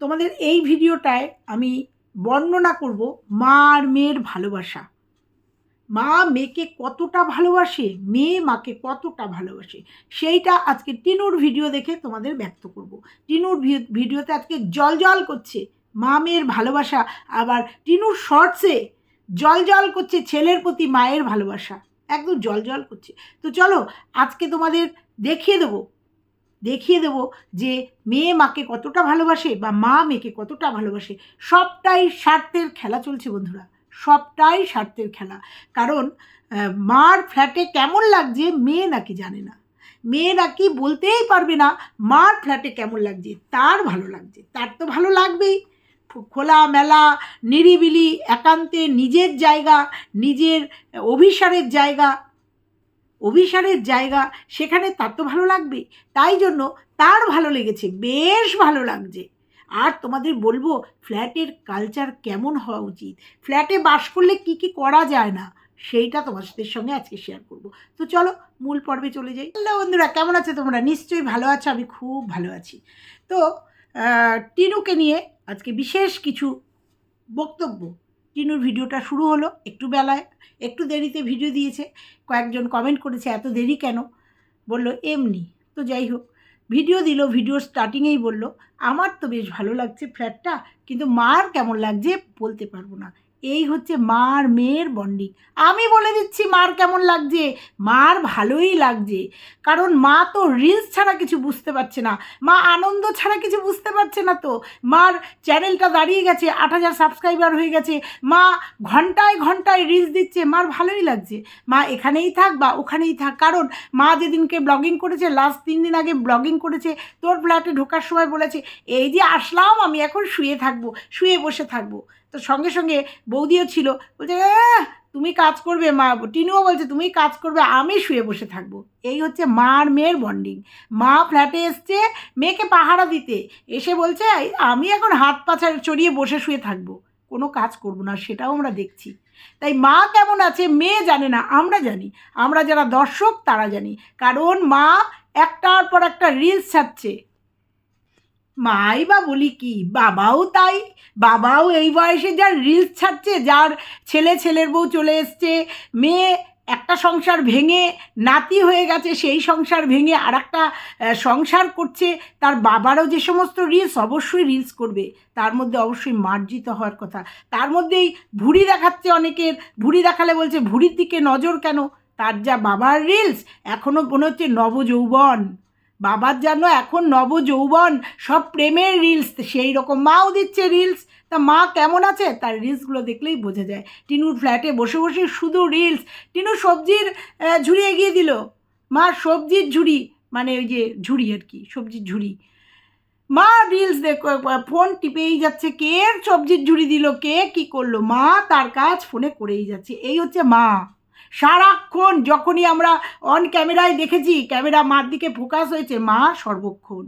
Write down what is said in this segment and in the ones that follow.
তোমাদের এই ভিডিওটায় আমি বর্ণনা করব মা আর মেয়ের ভালোবাসা। মা মেয়েকে কতটা ভালোবাসে, মেয়ে মাকে কতটা ভালোবাসে, সেইটা আজকে টিনুর ভিডিও দেখে তোমাদের ব্যক্ত করব। টিনুর ভিডিওতে আজকে জল জল করছে মা মেয়ের ভালোবাসা, আবার টিনুর শর্টসে জল জল করছে ছেলের প্রতি মায়ের ভালোবাসা। একদম জল জল করছে। তো চলো আজকে তোমাদের দেখিয়ে দেবো দেখিয়ে দেবো যে মেয়ে মাকে কতটা ভালোবাসে বা মা মেয়েকে কতটা ভালোবাসে। সবটাই স্বার্থের খেলা চলছে বন্ধুরা, সবটাই স্বার্থের খেলা। কারণ মার ফ্ল্যাটে কেমন লাগছে মেয়ে নাকি জানে না। মেয়ে নাকি বলতেই পারবে না মার ফ্ল্যাটে কেমন লাগছে, তার ভালো লাগছে, তার তো ভালো লাগবেই। খোলা মেলা নিরিবিলি, একান্তে নিজের জায়গা, নিজের অভিসারের জায়গা অভিসারের জায়গা, সেখানে তার তো ভালো লাগবে। তাই জন্য তার ভালো লেগেছে, বেশ ভালো লাগছে। আর তোমাদের বলব, ফ্ল্যাটের কালচার কেমন হওয়া উচিত? ফ্ল্যাটে বাস করলে কি কি করা যায় না? সেইটা তোমাদের সঙ্গে আজকে শেয়ার করব। তো চলো, মূল পর্বে চলে যাই। হ্যালো বন্ধুরা, কেমন আছে তোমরা? নিশ্চয়ই ভালো আছো, আমি খুব ভালো আছি। তো টিনুকে নিয়ে আজকে বিশেষ কিছু বক্তব্য টিনুর ভিডিওটা শুরু হলো, একটু বেলায়, একটু দেরিতে ভিডিও দিয়েছে, কয়েকজন কমেন্ট করেছে, এত দেরি কেন? বলল, এমনি। তো যাই হোক, ভিডিও দিল, ভিডিও স্টার্টিংয়েই বলল, আমার তো বেশ ভালো লাগছে ফ্ল্যাটটা কিন্তু মার কেমন লাগছে বলতে পারব না। এই হচ্ছে মার মেয়ের বন্ডিং আমি বলে দিচ্ছি, মার কেমন লাগছে? মার ভালোই লাগছে। কারণ মা তো রিলস ছাড়া কিছু বুঝতে পারছে না। মা আনন্দ ছাড়া কিছু বুঝতে পারছে না তো। মার চ্যানেলটা দাঁড়িয়ে গেছে, আট হাজার সাবস্ক্রাইবার হয়ে গেছে। মা ঘন্টায় ঘন্টায় রিলস দিচ্ছে, মার ভালোই লাগছে। মা এখানেই থাক বা ওখানেই থাক। কারণ মা যেদিনকে ব্লগিং করেছে লাস্ট তিন দিন আগে ব্লগিং করেছে, তোর ফ্ল্যাটে ঢোকার সময় বলেছে, এই যে আসলাম, আমি এখন শুয়ে থাকব, শুয়ে বসে থাকব। তো সঙ্গে সঙ্গে বৌদিও ছিল বলছে "আহ, তুমি কাজ করবে মা। টিনুও বলছে তুমি কাজ করবে আমি শুয়ে বসে থাকব। এই হচ্ছে মার মেয়ের বন্ডিং মা ফ্ল্যাটে এসছে মেয়েকে পাহারা দিতে। এসে বলছে আমি এখন হাত পাছা চড়িয়ে বসে শুয়ে থাকব। কোনো কাজ করব না সেটাও আমরা দেখছি। তাই মা কেমন আছে মেয়ে জানে না আমরা জানি। আমরা যারা দর্শক তারা জানি। কারণ মা একটার পর একটা রিলস ছাড়ছে। মাই বা বলি কি? বাবাও তাই। বাবাও এই বয়সে যার রিলস ছাড়ছে, যার ছেলে ছেলের বউ চলে এসছে, মেয়ে একটা সংসার ভেঙে নাতি হয়ে গেছে, সেই সংসার ভেঙে আর একটা সংসার করছে, তার বাবারও যে সমস্ত রিলস অবশ্যই রিলস করবে। তার মধ্যে অবশ্যই মার্জিত হওয়ার কথা। তার মধ্যেই ভুড়ি দেখাচ্ছে অনেকের। ভুড়ি দেখালে বলছে, ভুড়ির দিকে নজর কেন? তার যা বাবার রিলস এখনও মনে হচ্ছে নবযৌবন। বাবার জন্য এখন নবযৌবন, সব প্রেমের রিলস সেই রকম মাও দিচ্ছে রিলস তা মা কেমন আছে? তার রিলসগুলো দেখলেই বোঝা যায়। টিনুর ফ্ল্যাটে বসে বসে শুধু রিলস টিনু সবজির ঝুড়ি এগিয়ে দিল। মা সবজির ঝুড়ি মানে ওই যে ঝুড়ি আর কি, সবজির ঝুড়ি। মা রিলস দেখো ফোন টিপেই যাচ্ছে। কে সবজির ঝুড়ি দিল? কে কি করল? মা তার কাজ ফোনে করেই যাচ্ছে। এই হচ্ছে মা। সারাক্ষণ যখনই আমরা অন ক্যামেরায় দেখেছি ক্যামেরা মার দিকে ফোকাস হয়েছে, মা সর্বক্ষণ।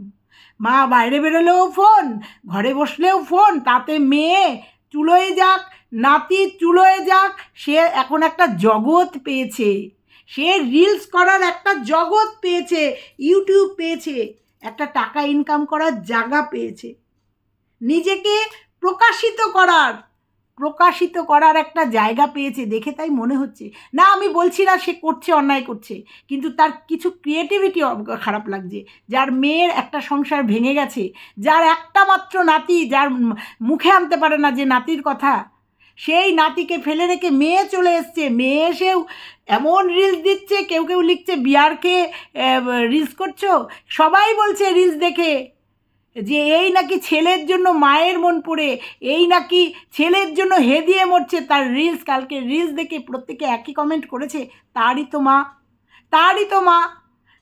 মা বাইরে বেরোলেও ফোন ঘরে বসলেও ফোন তাতে মেয়ে চুলোয় যাক, নাতি চুলোয় যাক, সে এখন একটা জগৎ পেয়েছে। সে রিলস করার একটা জগৎ পেয়েছে ইউটিউব পেয়েছে, একটা টাকা ইনকাম করার জায়গা পেয়েছে। নিজেকে প্রকাশিত করার প্রকাশিত করার একটা জায়গা পেয়েছে, দেখে তাই মনে হচ্ছে। না, আমি বলছি না সে করছে, অন্যায় করছে, কিন্তু তার কিছু ক্রিয়েটিভিটি খারাপ লাগছে। যার মেয়ের একটা সংসার ভেঙে গেছে, যার একটা মাত্র নাতি, যার মুখে আনতে পারে না যে নাতির কথা, সেই নাতিকে ফেলে রেখে মেয়ে চলে এসছে। মেয়ে এসেও এমন রিলস দিচ্ছে, কেউ কেউ লিখছে, বিয়ারকে রিলস করছ? সবাই বলছে রিলস দেখে। যে এই নাকি ছেলের জন্য মায়ের মন পড়ে, এই নাকি ছেলের জন্য হেদিয়ে মরছে, তার রিলস কালকে রিলস দেখে প্রত্যেকে একই কমেন্ট করেছে, তারই তো মা, তারই তো মা।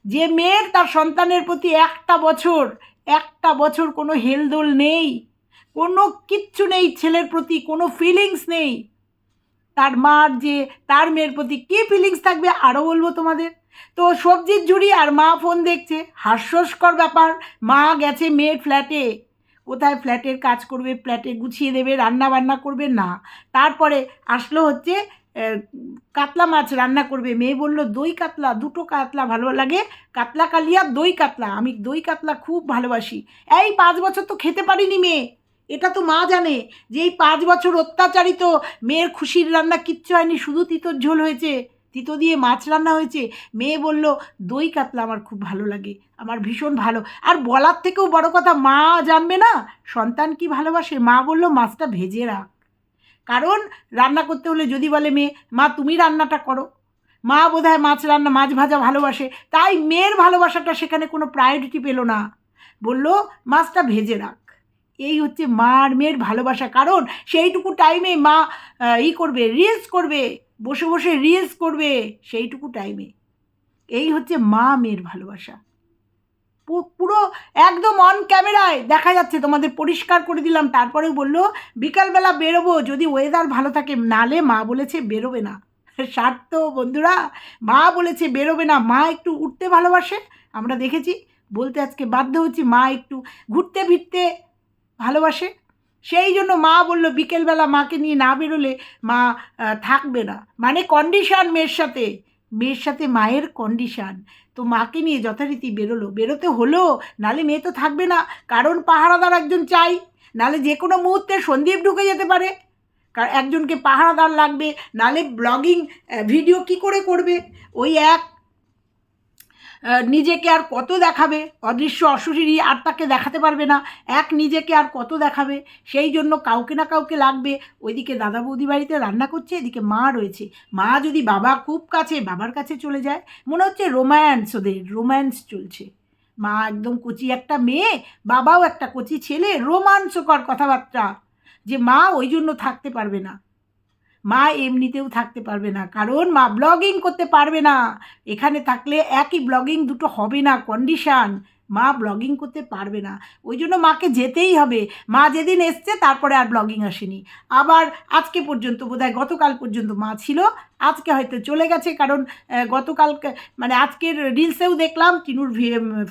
যে মেয়ের তার সন্তানের প্রতি একটা বছর একটা বছর কোনো হেলদোল নেই, কোনো কিচ্ছু নেই ছেলের প্রতি, কোনো ফিলিংস নেই। তার মার যে, তার মেয়ের প্রতি কী ফিলিংস থাকবে আরও বলব তোমাদের? তো সবজির ঝুড়ি আর মা ফোন দেখছে। হাস্যস্কর ব্যাপার, মা গেছে মেয়ের ফ্ল্যাটে। কোথায় ফ্ল্যাটের কাজ করবে, ফ্ল্যাটে গুছিয়ে দেবে, রান্না বান্না করবে? না। তারপরে আসলো হচ্ছে কাতলা মাছ রান্না করবে। মেয়ে বলল, দই কাতলা, দুটো কাতলা ভালো লাগে। কাতলা কালিয়া, দই কাতলা। আমি দই কাতলা খুব ভালোবাসি। এই পাঁচ বছর তো খেতে পারিনি মেয়ে। এটা তো মা জানে যে এই পাঁচ বছর অত্যাচারিত মেয়ের খুশির রান্না কিচ্ছু হয়নি, শুধু তিতর ঝোল হয়েছে। তিতো দিয়ে মাছ রান্না হয়েছে। মেয়ে বলল, দই কাতলা আমার খুব ভালো লাগে, আমার ভীষণ ভালো। আর বলার থেকেও বড় কথা, মা জানবে না, সন্তান কি ভালোবাসে? মা বলল, মাছটা ভেজে রাখ। কারণ রান্না করতে হলে যদি বলে মেয়ে, মা, তুমি রান্নাটা করো। মা বোধহয় মাছ রান্না, মাছ ভাজা ভালোবাসে, তাই মেয়ের ভালোবাসাটা সেখানে কোনো প্রায়োরিটি পেল না। বলল, মাছটা ভেজে রাখ। এই হচ্ছে মা আর মেয়ের ভালোবাসা। কারণ সেইটুকু টাইমে মা ই করবে রিলস করবে। বসে বসে রিলস করবে সেইটুকু টাইমে এই হচ্ছে মা মেয়ের ভালোবাসা। পুরো একদম অন ক্যামেরায় দেখা যাচ্ছে, তোমাদের পরিষ্কার করে দিলাম, তারপরেও বলল, বিকালবেলা বেরোবো, যদি ওয়েদার ভালো থাকে, নালে মা বলেছে বেরোবে না। স্বার্থ বন্ধুরা, মা বলেছে বেরোবে না, মা একটু উঠতে ভালোবাসে, আমরা দেখেছি, বলতে আজকে বাধ্য হচ্ছি মা একটু ঘুরতে ফিরতে ভালোবাসে। সেই জন্য মা বলল, বিকেলবেলা মাকে নিয়ে না বেরোলে মা থাকবে না। মানে কন্ডিশান মেয়ের সাথে মেয়ের সাথে মায়ের কন্ডিশান তো মাকে নিয়ে যথারীতি বেরোলো। বেরোতে হলো, নালে মেয়ে তো থাকবে না। কারণ পাহারাদার একজন চাই, নালে যে কোনো মুহূর্তে সন্দীপ ঢুকে যেতে পারে। একজনকে পাহারাদার লাগবে, নালে ব্লগিং ভিডিও কি করে করবে? ওই এক নিজেকে আর কত দেখাবে? অদৃশ্য অশরীরী আর তাকে দেখাতে পারবে না। এক নিজেকে আর কত দেখাবে? সেই জন্য কাউকে না কাউকে লাগবে। ওইদিকে দাদা বৌদি বাড়িতে রান্না করছে, এদিকে মা রয়েছে। মা যদি বাবা খুব কাছে, বাবার কাছে চলে যায়, মনে হচ্ছে রোম্যান্স ওদের, রোম্যান্স চলছে। মা একদম কচি একটা মেয়ে, বাবাও একটা কচি ছেলে রোমাঞ্চকর কথাবার্তা। যে মা ওই জন্য থাকতে পারবে না। মা এমনিতেও থাকতে পারবে না। কারণ মা ব্লগিং করতে পারবে না। এখানে থাকলে একই ব্লগিং দুটো হবে না কন্ডিশান মা ব্লগিং করতে পারবে না। ওই জন্য মাকে যেতেই হবে। মা যেদিন এসছে, তারপরে আর ব্লগিং আসেনি। আবার আজকে পর্যন্ত বোধহয়, গতকাল পর্যন্ত মা ছিল। আজকে হয়তো চলে গেছে, কারণ গতকাল মানে আজকের রিলসেও দেখলাম টিনুর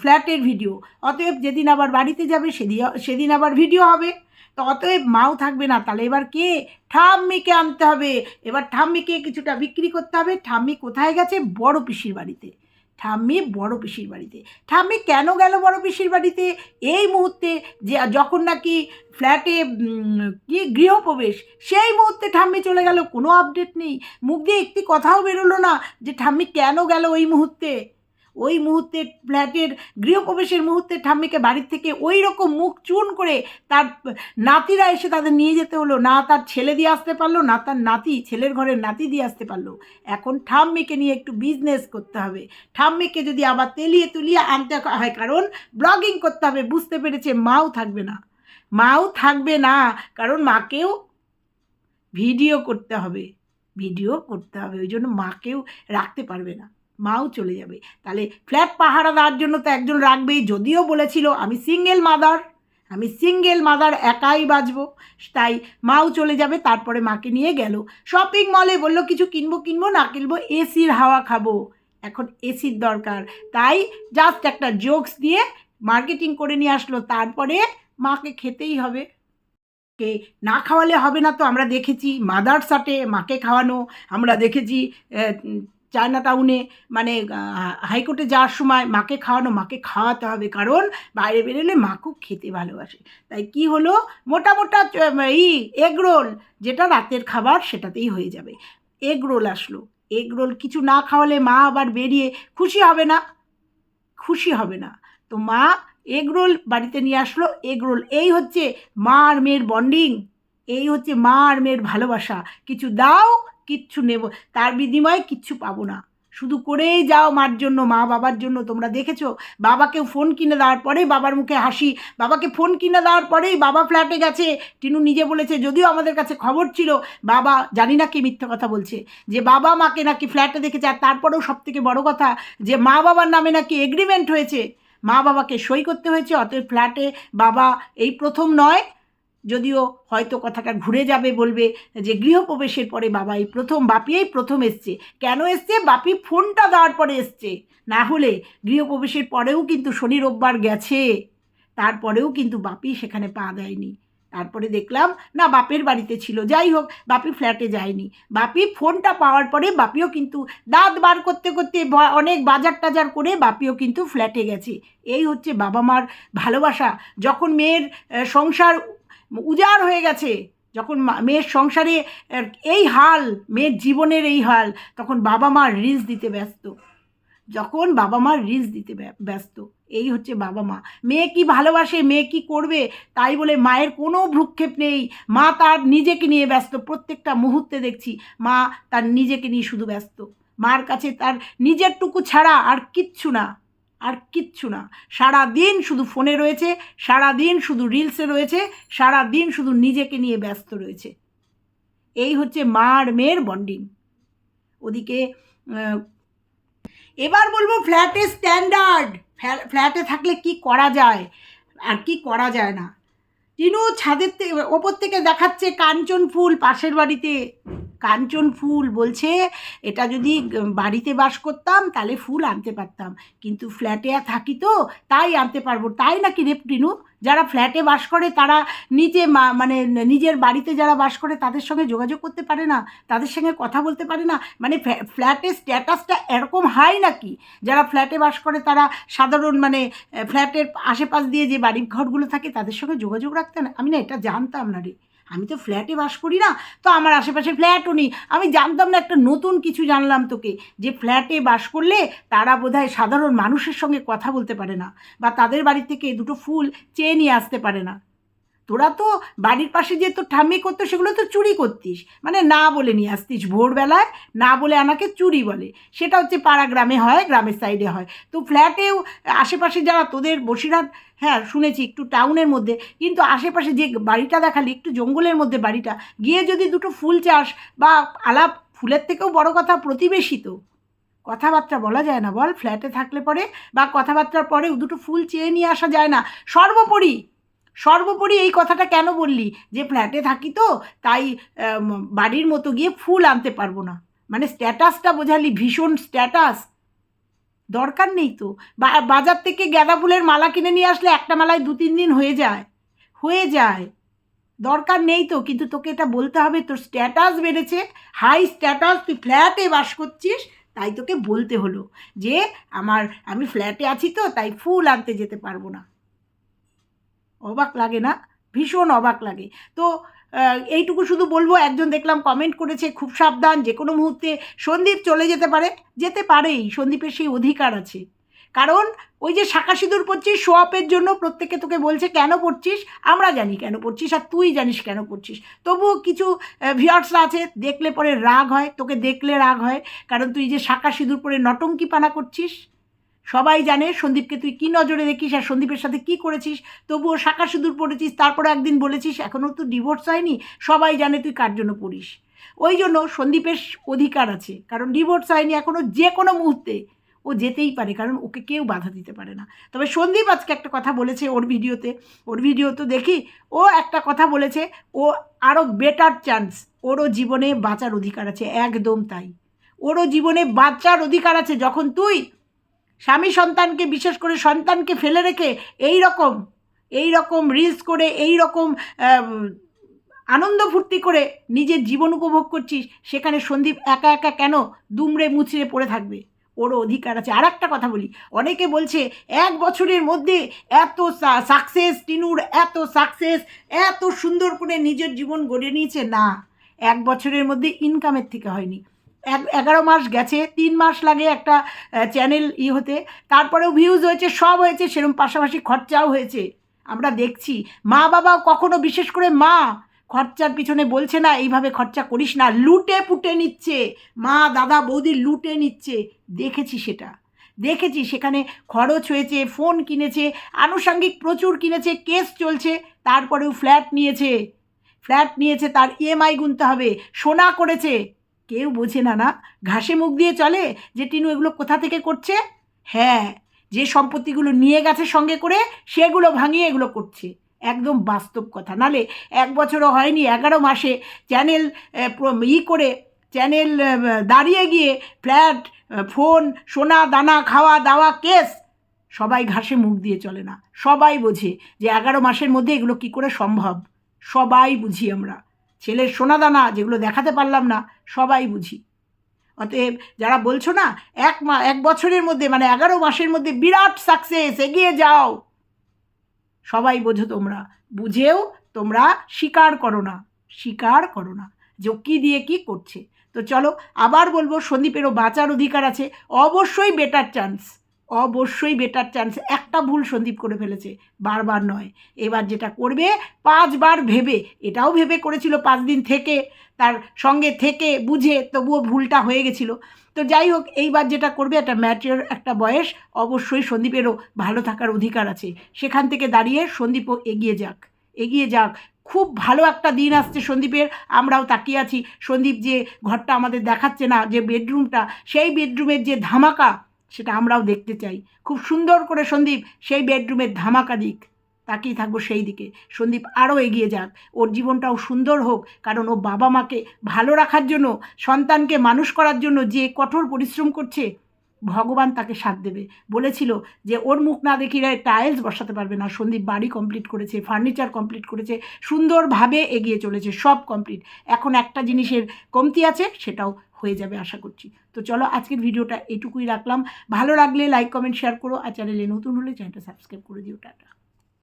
ফ্ল্যাটের ভিডিও। অতএব যেদিন আবার বাড়িতে যাবে, সেদিন সেদিন আবার ভিডিও হবে। তো অতএব মাও থাকবে না। তাহলে এবার কে? ঠাম্মিকে আনতে হবে। এবার ঠাম্মিকে কিছুটা বিক্রি করতে হবে। ঠাম্মি কোথায় গেছে? বড় পিসির বাড়িতে। ঠাম্মি বড় পিসির বাড়িতে। ঠাম্মি কেন গেল বড় পিসির বাড়িতে? এই মুহূর্তে যে যখন নাকি ফ্ল্যাটে কি গৃহপ্রবেশ, সেই মুহূর্তে ঠাম্মি চলে গেল। কোনো আপডেট নেই। মুখ দিয়ে একটি কথাও বেরোলো না যে ঠাম্মি কেন গেল ওই মুহূর্তে? ওই মুহূর্তে ফ্ল্যাটের গৃহপ্রবেশের মুহূর্তে ঠাম্মিকে বাড়ির থেকে ওই রকম মুখ চুন করে তার নাতিরা এসে তাদের নিয়ে যেতে হলো। না তার ছেলে দিয়ে আসতে পারল, না তার নাতি, ছেলের ঘরের নাতি দিয়ে আসতে পারল। এখন ঠাম্মিকে নিয়ে একটু বিজনেস করতে হবে। ঠাম্মিকে যদি আবার তেলিয়ে তুলিয়ে আনতে হয়, কারণ ব্লগিং করতে হবে, বুঝতে পেরেছে, মাও থাকবে না। মাও থাকবে না, কারণ মাকেও ভিডিও করতে হবে। ভিডিও করতে হবে, ওই জন্য মাকেও রাখতে পারবে না। মাও চলে যাবে। তাহলে ফ্ল্যাট পাহারা দেওয়ার জন্য তো একজন রাখবেই। যদিও বলেছিল, আমি সিঙ্গেল মাদার আমি সিঙ্গেল মাদার একাই বাঁচবো। তাই মাও চলে যাবে, তারপরে মাকে নিয়ে গেল। শপিং মলে বলল, কিছু কিনবো কিনবো, না কিনবো এসির হাওয়া খাব। এখন এসির দরকার। তাই জাস্ট একটা জোকস দিয়ে মার্কেটিং করে নিয়ে আসলো। তারপরে মাকে খেতেই হবে। কে না খাওয়ালে হবে না তো আমরা দেখেছি মাদার সাটে মাকে খাওয়ানো। আমরা দেখেছি চায়না টাউনে মানে হাইকোর্টে যাওয়ার সময় মাকে খাওয়ানো, মাকে খাওয়াতে হবে কারণ বাইরে বেরোলে মা খুব খেতে ভালোবাসে। তাই কি হলো? মোটা মোটা, চ- ই এগ রোল যেটা রাতের খাবার সেটাতেই হয়ে যাবে। এগ রোল আসলো। এগ রোল কিছু না খাওয়ালে মা আবার বেরিয়ে খুশি হবে না। খুশি হবে না। তো মা এগ রোল বাড়িতে নিয়ে আসলো। এগ রোল এই হচ্ছে মা আর মেয়ের বন্ডিং এই হচ্ছে মা আর মেয়ের ভালোবাসা। কিছু দাও কিচ্ছু নেব, তার বিনিময়ে কিচ্ছু পাবো না। শুধু করেই যাও মার জন্য, মা বাবার জন্য। তোমরা দেখেছ বাবাকেও ফোন কিনে দেওয়ার পরেই বাবার মুখে হাসি, বাবাকে ফোন কিনে দেওয়ার পরেই বাবা ফ্ল্যাটে গেছে। টিনু নিজে বলেছে, যদিও আমাদের কাছে খবর ছিল, বাবা জানি না কি মিথ্যে কথা বলছে, যে বাবা মাকে নাকি ফ্ল্যাটে দেখেছে, আর তারপরেও সব থেকে বড় কথা, যে মা বাবার নামে নাকি এগ্রিমেন্ট হয়েছে। মা বাবাকে সই করতে হয়েছে, অতএব ফ্ল্যাটে বাবা এই প্রথম নয় যদিও হয়তো কথাটা ঘুরে যাবে বলবে যে গৃহপ্রবেশের পরে বাবা এই প্রথম বাপি এই প্রথম এসছে। কেন এসছে? বাপি ফোনটা দেওয়ার পরে এসছে। না হলে গৃহপ্রবেশের পরেও কিন্তু শনি রোববার গেছে। তারপরেও কিন্তু বাপি সেখানে পা দেয়নি। তারপরে দেখলাম, না, বাপের বাড়িতে ছিল। যাই হোক, বাপি ফ্ল্যাটে যায়নি। বাপি ফোনটা পাওয়ার পরে বাপিও কিন্তু দাঁত বার করতে করতে অনেক বাজার টাজার করে বাপিও কিন্তু ফ্ল্যাটে গেছে। এই হচ্ছে বাবা মার ভালোবাসা। যখন মেয়ের সংসার উজাড় হয়ে গেছে। যখন মেয়ের সংসারে এই হাল, মেয়ের জীবনের এই হাল, তখন বাবা মা রিলস দিতে ব্যস্ত। যখন বাবা মা রিলস দিতে ব্য- ব্যস্ত, এই হচ্ছে বাবা মা। মেয়ে কি ভালোবাসে, মেয়ে কি করবে, তাই বলে মায়ের কোনো ভ্রুক্ষেপ নেই। মা তার নিজেকে নিয়ে ব্যস্ত, প্রত্যেকটা মুহূর্তে দেখছি মা তার নিজেকে নিয়ে শুধু ব্যস্ত। মার কাছে তার নিজেরটুকু ছাড়া আর কিচ্ছু না। আর কিচ্ছু না। সারা দিন শুধু ফোনে রয়েছে সারা দিন শুধু রিলসে রয়েছে সারা দিন শুধু নিজেকে নিয়ে ব্যস্ত রয়েছে। এই হচ্ছে মা আর মেয়ের বন্ডিং। ওদিকে এবার বলব ফ্ল্যাটে স্ট্যান্ডার্ড। ফ্ল্যাটে থাকলে কি করা যায় আর কি করা যায় না। টিনু ছাদের থেকে ওপর থেকে দেখাচ্ছে কাঞ্চন ফুল পাশের বাড়িতে। কাঞ্চন ফুল বলছে, এটা যদি বাড়িতে বাস করতাম, তাহলে ফুল আনতে পারতাম। কিন্তু ফ্ল্যাটে আর থাকি তো, তাই আনতে পারব। তাই নাকি রে টিনু যারা ফ্ল্যাটে বাস করে, তারা নিজে মানে নিজের বাড়িতে যারা বাস করে, তাদের সঙ্গে যোগাযোগ করতে পারে না, তাদের সঙ্গে কথা বলতে পারে না। মানে ফ্ল্যাটের স্ট্যাটাসটা এরকম হাই নাকি? যারা ফ্ল্যাটে বাস করে, তারা সাধারণ মানে ফ্ল্যাটের আশেপাশ দিয়ে যে বাড়ি ঘরগুলো থাকে, তাদের সঙ্গে যোগাযোগ রাখতে না? আমি না এটা জানতাম না রে। আমি তো ফ্ল্যাটে বাস করি না, তো আমার আশেপাশে ফ্ল্যাটও নেই। আমি জানতাম না একটা নতুন কিছু জানলাম তোকে, যে ফ্ল্যাটে বাস করলে তারা বোধহয় সাধারণ মানুষের সঙ্গে কথা বলতে পারে না, বা তাদের বাড়ি থেকে দুটো ফুল চেয়ে নিয়ে আসতে পারে না। তোরা তো বাড়ির পাশে যে তোর ঠাম্মি করতো, সেগুলো তো চুরি করতিস। মানে না বলে নিয়ে আসতিস ভোরবেলায়, না বলে আমাকে চুরি বলে। সেটা হচ্ছে পাড়া গ্রামে হয়, গ্রামের সাইডে হয়। তো ফ্ল্যাটেও আশেপাশে যারা তোদের বসিরহাট হ্যাঁ শুনেছি একটু টাউনের মধ্যে, কিন্তু আশেপাশে যে বাড়িটা দেখালি, একটু জঙ্গলের মধ্যে বাড়িটা, গিয়ে যদি দুটো ফুল চাষ বা আলাপ, ফুলের থেকেও বড় কথা প্রতিবেশী তো কথাবার্তা বলা যায় না বল ফ্ল্যাটে থাকলে পরে, বা কথাবার্তার পরে দুটো ফুল চেয়ে নিয়ে আসা যায় না। সর্বোপরি সর্বোপরি এই কথাটা কেন বললি? যে ফ্ল্যাটে থাকি তো, তাই বাড়ির মতো গিয়ে ফুল আনতে পারব না। মানে স্ট্যাটাসটা বোঝালি, ভীষণ স্ট্যাটাস। দরকার নেই তো। বাজার থেকে গাঁদা ফুলের মালা কিনে নিয়ে আসলে একটা মালায় দু তিন দিন হয়ে যায়। হয়ে যায়। দরকার নেই তো, কিন্তু তোকে এটা বলতে হবে, তোর স্ট্যাটাস বেড়েছে হাই স্ট্যাটাস, তুই ফ্ল্যাটে বাস করছিস, তাই তোকে বলতে হলো যে, আমার, আমি ফ্ল্যাটে আছি তো, তাই ফুল আনতে যেতে পারব না। অবাক লাগে না? ভীষণ অবাক লাগে। তো এইটুকু শুধু বলব, একজন দেখলাম কমেন্ট করেছে, খুব সাবধান যে কোনো মুহূর্তে সন্দীপ চলে যেতে পারে, যেতে পারেই, সন্দীপের সেই অধিকার আছে। কারণ, ওই যে শাঁখা সিঁদুর পড়ছিস শো জন্য প্রত্যেকে তোকে বলছে, কেন পড়ছিস আমরা জানি কেন পড়ছিস আর তুই জানিস কেন পড়ছিস তবুও কিছু ভিউয়ার্সরা আছে, দেখলে পরে রাগ হয়, তোকে দেখলে রাগ হয়, কারণ তুই যে শাঁখা সিঁদুর পরে নটঙ্কি পানা করছিস সবাই জানে, সন্দীপকে তুই কী নজরে দেখিস আর সন্দীপের সাথে কী করেছিস? তবুও শাখা সিঁদুর পড়েছিস, তারপরে একদিন বলেছিস এখনও তো ডিভোর্স হয়নি, সবাই জানে তুই কার জন্য পড়িস। ওই জন্য সন্দীপের অধিকার আছে, কারণ ডিভোর্স হয়নি এখনও যে কোনো মুহূর্তে। ও যেতেই পারে, কারণ ওকে কেউ বাধা দিতে পারে না। তবে সন্দীপ আজকে একটা কথা বলেছে ওর ভিডিওতে। ওর ভিডিও তো দেখি, ও একটা কথা বলেছে, ও আরও বেটার চান্স ওরও জীবনে বাঁচার অধিকার আছে, একদম তাই। ওরও জীবনে বাঁচার অধিকার আছে, যখন তুই স্বামী সন্তানকে, বিশেষ করে সন্তানকে ফেলে রেখে এই রকম এই রকম রিলস করে এই রকম আনন্দ ফুর্তি করে নিজের জীবন উপভোগ করছিস, সেখানে সন্দীপ একা একা কেন দুমড়ে মুচড়ে পড়ে থাকবে? ওরও অধিকার আছে। আর একটা কথা বলি, অনেকে বলছে এক বছরের মধ্যে এত সাকসেস টিনুর এত সাকসেস এত সুন্দর করে নিজের জীবন গড়ে নিয়েছে। না, এক বছরের মধ্যে ইনকামের থেকে হয়নি। এগারো মাস গেছে, তিন মাস লাগে একটা চ্যানেল ই হতে। তারপরেও ভিউজ হয়েছে, সব হয়েছে সেরকম পাশাপাশি খরচাও হয়েছে। আমরা দেখছি। মা বাবা কখনো, বিশেষ করে মা, খরচার পিছনে বলছে না, এইভাবে খরচা করিস না। লুটে পুটে নিচ্ছে। মা, দাদা, বৌদি লুটে নিচ্ছে। দেখেছি সেটা। দেখেছি সেখানে খরচ হয়েছে ফোন কিনেছে, আনুষঙ্গিক প্রচুর কিনেছে কেস চলছে, তারপরেও ফ্ল্যাট নিয়েছে। ফ্ল্যাট নিয়েছে, তার ইএমআই গুনতে হবে। সোনা করেছে। কেউ বোঝে না না। ঘাসে মুখ দিয়ে চলে যে টিনু এগুলো কোথা থেকে করছে? হ্যাঁ যে সম্পত্তিগুলো নিয়ে গেছে সঙ্গে করে, সেগুলো ভাঙিয়ে এগুলো করছে। একদম বাস্তব কথা। নালে এক বছরও হয়নি, এগারো মাসে চ্যানেল ই করে চ্যানেল দাঁড়িয়ে গিয়ে ফ্ল্যাট ফোন, সোনা, দানা, খাওয়া, দাওয়া, কেস, সবাই ঘাসে মুখ দিয়ে চলে না। সবাই বোঝে যে এগারো মাসের মধ্যে এগুলো কি করে সম্ভব। সবাই বুঝি আমরা। ছেলের সোনা দানা যেগুলো দেখাতে পারলাম না, সবাই বুঝি। অতএব যারা বলছো না, এক মা, এক বছরের মধ্যে মানে এগারো মাসের মধ্যে বিরাট সাকসেস এগিয়ে যাও। সবাই বোঝো তোমরা। বুঝেও তোমরা স্বীকার করো না। স্বীকার করো না যে কী দিয়ে কি করছে। তো চলো আবার বলব, সন্দীপেরও বাঁচার অধিকার আছে। অবশ্যই বেটার চান্স অবশ্যই বেটার চান্স একটা ভুল সন্দীপ করে ফেলেছে, বারবার নয়। এবার যেটা করবে, পাঁচবার ভেবে, এটাও ভেবে করেছিল পাঁচ দিন থেকে, তার সঙ্গে থেকে বুঝে তবুও ভুলটা হয়ে গেছিল। তো যাই হোক, এইবার যেটা করবে, একটা ম্যাচিওর একটা বয়স, অবশ্যই সন্দীপেরও ভালো থাকার অধিকার আছে। সেখান থেকে দাঁড়িয়ে সন্দীপও এগিয়ে যাক এগিয়ে যাক। খুব ভালো একটা দিন আসছে সন্দীপের, আমরাও তাকিয়ে আছি। সন্দীপ যে ঘরটা আমাদের দেখাচ্ছে না, যে বেডরুমটা সেই বেডরুমের যে ধামাকা সেটা আমরাও দেখতে চাই। খুব সুন্দর করে সন্দীপ সেই বেডরুমের ধামাকা দিক। তাকিয়ে থাকব সেই দিকে। সন্দীপ আরও এগিয়ে যাক। ওর জীবনটাও সুন্দর হোক। কারণ ও বাবা মাকে ভালো রাখার জন্য, সন্তানকে মানুষ করার জন্য যে কঠোর পরিশ্রম করছে, ভগবান তাকে সাথ দেবে। বলেছিল যে ওর মুখ না দেখিয়ে টাইলস বসাতে পারবে না। সন্দীপ বাড়ি কমপ্লিট করেছে, ফার্নিচার কমপ্লিট করেছে, সুন্দরভাবে এগিয়ে চলেছে, সব কমপ্লিট। এখন একটা জিনিসের কমতি আছে, সেটাও হয়ে যাবে আশা করছি। তো চলো আজকের ভিডিওটা এটুকুই রাখলাম। ভালো লাগলে লাইক কমেন্ট শেয়ার করো আর চ্যানেলে নতুন হলে চ্যানেলটা সাবস্ক্রাইব করে দিও, টাটা।